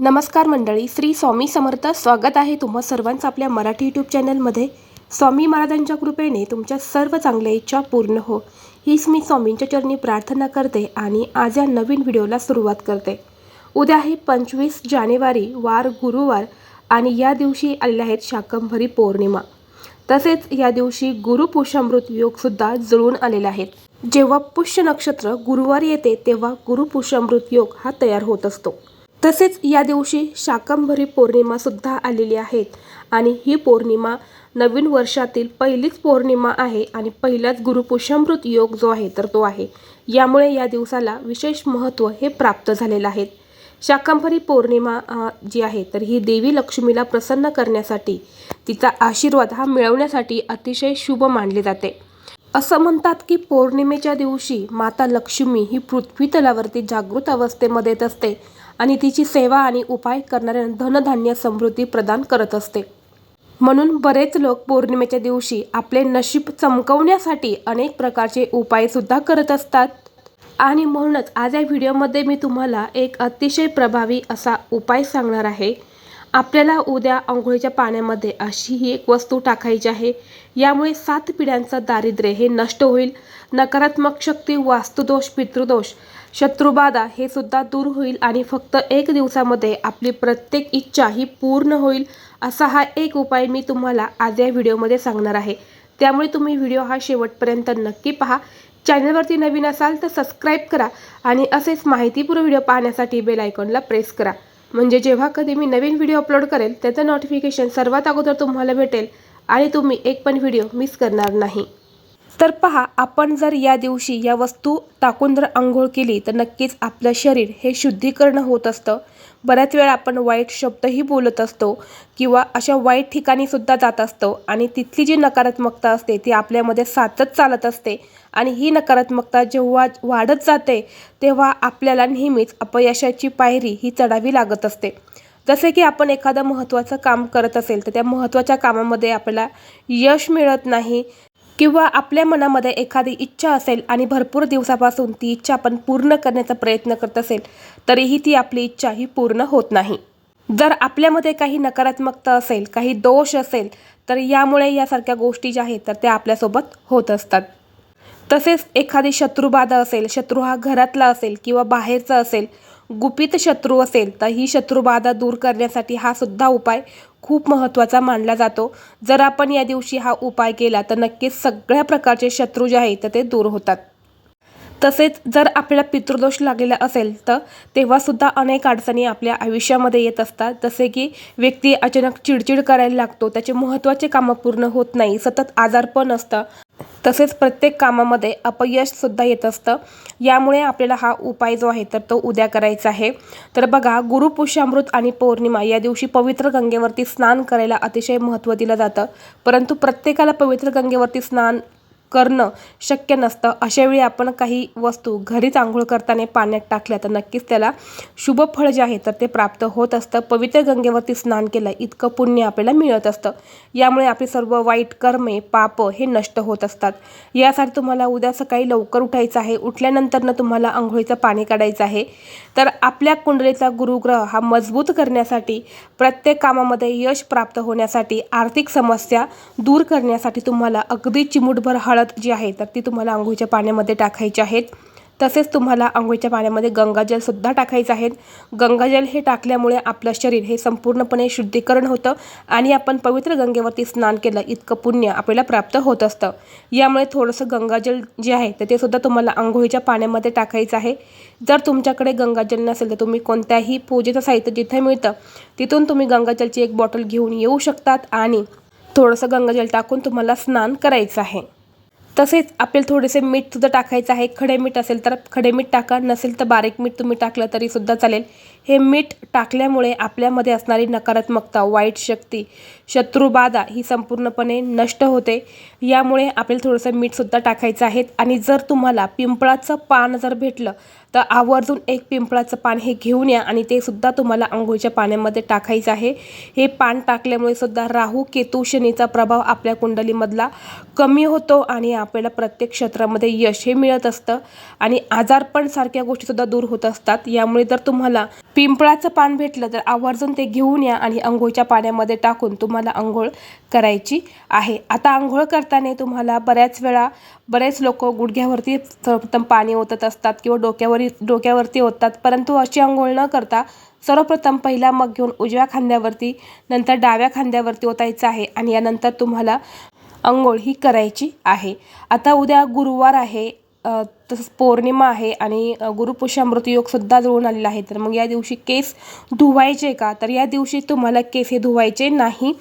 नमस्कार मंडळी श्री स्वामी समर्थ स्वागत आहे तुम्हा सर्वांचं आपल्या मराठी यूट्यूब चॅनलमध्ये. स्वामी महाराजांच्या कृपेने तुमच्या सर्व चांगल्या इच्छा पूर्ण हो. हीच मी स्वामींच्या चरणी प्रार्थना करते आणि आज या नवीन व्हिडिओला सुरुवात करते. उद्या आहे पंचवीस जानेवारी वार गुरुवार आणि या दिवशी आलेल्या आहेत शाकंभरी पौर्णिमा. तसेच या दिवशी गुरुपुषामृत योगसुद्धा जुळून आलेले आहेत जेव्हा पुष्य नक्षत्र गुरुवार येते तेव्हा गुरुपुषामृत योग हा तयार होत असतो. तसेच या दिवशी शाकंभरी पौर्णिमा सुद्धा आलेली आहेत आणि ही पौर्णिमा नवीन वर्षातील पहिलीच पौर्णिमा आहे आणि पहिलाच गुरुपुष्यामृत योग जो आहे तर तो आहे. यामुळे या दिवसाला विशेष महत्त्व हे प्राप्त झालेलं आहे. शाकंभरी पौर्णिमा जी आहे तर ही देवी लक्ष्मीला प्रसन्न करण्यासाठी तिचा आशीर्वाद हा मिळवण्यासाठी अतिशय शुभ मानले जाते. असं म्हणतात की पौर्णिमेच्या दिवशी माता लक्ष्मी ही पृथ्वी तलावरती जागृत अवस्थेमध्ये येत असते. आणि तिची सेवा आणि उपाय करणाऱ्यांना धनधान्य समृद्धी प्रदान करत असते. म्हणून बरेच लोक पौर्णिमेच्या दिवशी आपले नशीब चमकवण्यासाठी अनेक प्रकारचे उपायसुद्धा करत असतात. आणि म्हणूनच आज या व्हिडिओमध्ये मी तुम्हाला एक अतिशय प्रभावी असा उपाय सांगणार आहे. आपल्याला उद्या आंघोळीच्या पाण्यामध्ये अशी ही एक वस्तू टाकायची आहे. यामुळे सात पिढ्यांचं दारिद्र्य हे नष्ट होईल. नकारात्मक शक्ती वास्तुदोष पितृदोष शत्रुबाधा हे सुद्धा दूर होईल आणि फक्त एक दिवसामध्ये आपली प्रत्येक इच्छा ही पूर्ण होईल असा हा एक उपाय मी तुम्हाला आज या व्हिडिओमध्ये सांगणार आहे. त्यामुळे तुम्ही व्हिडिओ हा शेवटपर्यंत नक्की पहा. चॅनलवरती नवीन असाल तर सबस्क्राईब करा आणि असेच माहितीपूर्व व्हिडिओ पाहण्यासाठी बेल आयकॉनला प्रेस करा. म्हणजे जेव्हा कधी मी नवीन व्हिडिओ अपलोड करेल त्याचं नोटिफिकेशन सर्वात अगोदर तुम्हाला भेटेल आणि तुम्ही एक पण व्हिडिओ मिस करणार नाही. तर पहा आपण जर या दिवशी या वस्तू टाकून जर आंघोळ केली तर नक्कीच आपलं शरीर हे शुद्धीकरण होत असतं. बऱ्याच वेळा आपण वाईट शब्दही बोलत असतो किंवा अशा वाईट ठिकाणी सुद्धा जात असतो आणि तिथली जी नकारात्मकता असते ती आपल्यामध्ये सातत चालत असते आणि ही नकारात्मकता जेव्हा वाढत जाते तेव्हा आपल्याला नेहमीच अपयशाची पायरी ही चढावी लागत असते. जसे की आपण एखादं महत्त्वाचं काम करत असेल तर त्या महत्त्वाच्या कामामध्ये आपल्याला यश मिळत नाही किंवा आपल्या मनामध्ये एखादी इच्छा असेल आणि भरपूर दिवसापासून ती इच्छा आपण पूर्ण करण्याचा प्रयत्न करत असेल तरीही ती आपली इच्छा ही पूर्ण होत नाही. जर आपल्यामध्ये काही नकारात्मकता असेल काही दोष असेल तर यामुळे यासारख्या गोष्टी ज्या आहेत तर त्या आपल्यासोबत होत असतात. तसेच एखादी शत्रुबाधा असेल शत्रू हा घरातला असेल किंवा बाहेरचा असेल गुपित शत्रू असेल तर ही शत्रुबाधा दूर करण्यासाठी हा सुद्धा उपाय खूप महत्त्वाचा मानला जातो. जर आपण या दिवशी हा उपाय केला तर नक्कीच सगळ्या प्रकारचे शत्रू जे आहेत तर ते दूर होतात. तसेच जर आपल्याला पितृदोष लागलेला असेल तर तेव्हासुद्धा अनेक अडचणी आपल्या आयुष्यामध्ये येत असतात. जसे की व्यक्ती अचानक चिडचिड करायला लागतो त्याचे महत्त्वाचे कामं पूर्ण होत नाही सतत आजारपण असतं. तसेच प्रत्येक कामामध्ये अपयशसुद्धा येत असतं. यामुळे आपल्याला हा उपाय जो आहे तर तो उद्या करायचा आहे. तर बघा गुरुपुष्यामृत आणि पौर्णिमा या दिवशी पवित्र गंगेवरती स्नान करायला अतिशय महत्त्व दिलं जातं. परंतु प्रत्येकाला पवित्र गंगेवरती स्नान करणं शक्य नसतं. अशावेळी आपण काही वस्तू घरीच आंघोळ करताना पाण्यात टाकल्या तर नक्कीच त्याला शुभ फळ जे आहे तर ते प्राप्त होत असतं. पवित्र गंगेवरती स्नान केलं इतकं पुण्य आपल्याला मिळत असतं. यामुळे आपली सर्व वाईट कर्मे पाप हे नष्ट होत असतात. यासाठी तुम्हाला उद्या सकाळी लवकर उठायचं आहे. उठल्यानंतरनं तुम्हाला आंघोळीचं पाणी काढायचं आहे. तर आपल्या कुंडलीचा गुरुग्रह हा मजबूत करण्यासाठी प्रत्येक कामामध्ये यश प्राप्त होण्यासाठी आर्थिक समस्या दूर करण्यासाठी तुम्हाला अगदी चिमूटभर हळद जी आहे तर ती तुम्हाला आंघोळीच्या पाण्यामध्ये टाकायची आहेत. तसेच तुम्हाला आंघोळीच्या पाण्यामध्ये गंगाजलसुद्धा टाकायचं आहे. गंगाजल हे टाकल्यामुळे आपलं शरीर हे संपूर्णपणे शुद्धीकरण होतं आणि आपण पवित्र गंगेवरती स्नान केलं इतकं पुण्य आपल्याला प्राप्त होत असतं. यामुळे थोडंसं गंगाजल जे आहे तर ते सुद्धा तुम्हाला आंघोळीच्या पाण्यामध्ये टाकायचं आहे. जर तुमच्याकडे गंगाजल नसेल तर तुम्ही कोणत्याही पूजेचं साहित्य जिथे मिळतं तिथून तुम्ही गंगाजलची एक बॉटल घेऊन येऊ शकतात आणि थोडंसं गंगाजल टाकून तुम्हाला स्नान करायचं आहे. तसेच आपल्याला थोडेसे मीठसुद्धा टाकायचं आहे. खडे मीठ असेल तर खडे मीठ टाका. नसेल तर बारीक मीठ तुम्ही टाकलं तरीसुद्धा चालेल. हे मीठ टाकल्यामुळे आपल्यामध्ये असणारी नकारात्मकता वाईट शक्ती शत्रुबाधा ही संपूर्णपणे नष्ट होते. यामुळे आपल्याला थोडंसं मीठसुद्धा टाकायचं आहे. आणि जर तुम्हाला पिंपळाचं पान जर भेटलं तर आवर्जून एक पिंपळाचं पान हे घेऊन या आणि ते सुद्धा तुम्हाला आंघोळीच्या पाण्यामध्ये टाकायचं आहे. हे पान टाकल्यामुळे सुद्धा राहू केतू शनीचा प्रभाव आपल्या कुंडलीमधला कमी होतो आणि आपल्याला प्रत्येक क्षेत्रामध्ये यश हे मिळत असतं आणि आजारपण सारख्या गोष्टीसुद्धा दूर होत असतात. यामुळे जर तुम्हाला पिंपळाचं पान भेटलं तर आवर्जून ते घेऊन या आणि आंघोळीच्या पाण्यामध्ये टाकून तुम्हाला आंघोळ करायची आहे. आता आंघोळ करताना तुम्हाला बऱ्याच वेळा बरेच लोक गुडघ्यावरती सर्वप्रथम पाणी ओतत असतात किंवा डोक्यावरी डोक्यावरती ओततात. परंतु अशी आंघोळ न करता सर्वप्रथम पहिला मग घेऊन उजव्या खांद्यावरती नंतर डाव्या खांद्यावरती ओतायचं आहे आणि यानंतर तुम्हाला अंघोळ ही करायची आहे. आता उद्या गुरुवार आहे तसंच पौर्णिमा आहे आणि गुरुपुष्यामृत योगसुद्धा जुळून आलेला आहे. तर मग या दिवशी केस धुवायचे का? तर या दिवशी तुम्हाला केस हे धुवायचे नाही.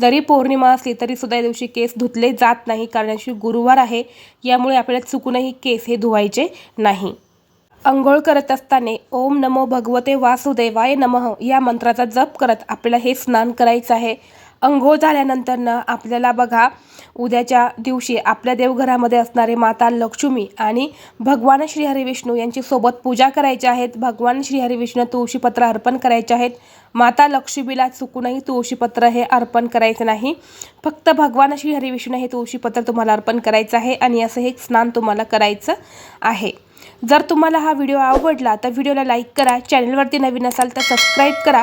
जरी पौर्णिमा असली तरीसुद्धा या दिवशी केस धुतले जात नाही कारण या गुरुवार आहे. यामुळे आपल्याला चुकूनही केस हे धुवायचे नाही. अंघोळ करत असताना ओम नमो भगवते वासुदेवाय नमः या मंत्राचा जप करत आपल्याला हे स्नान करायचं आहे. अंघोळ झाल्यानंतरनं आपल्याला बघा उद्याच्या दिवशी आपल्या देवघरामध्ये असणारे माता लक्ष्मी आणि भगवान श्री विष्णू यांची सोबत पूजा करायची आहेत. भगवान श्री विष्णू तुळशीपत्र अर्पण करायचे आहेत. माता लक्ष्मीला चुकूनही तुळशीपत्र हे अर्पण करायचं नाही. फक्त भगवान श्री विष्णू हे तुळशीपत्र तुम्हाला अर्पण करायचं आहे आणि असं हे स्नान तुम्हाला करायचं आहे. जर तुम्हाला हा व्हिडिओ आवडला तर व्हिडिओला लाईक करा चॅनलवरती नवीन असाल तर सबस्क्राईब करा.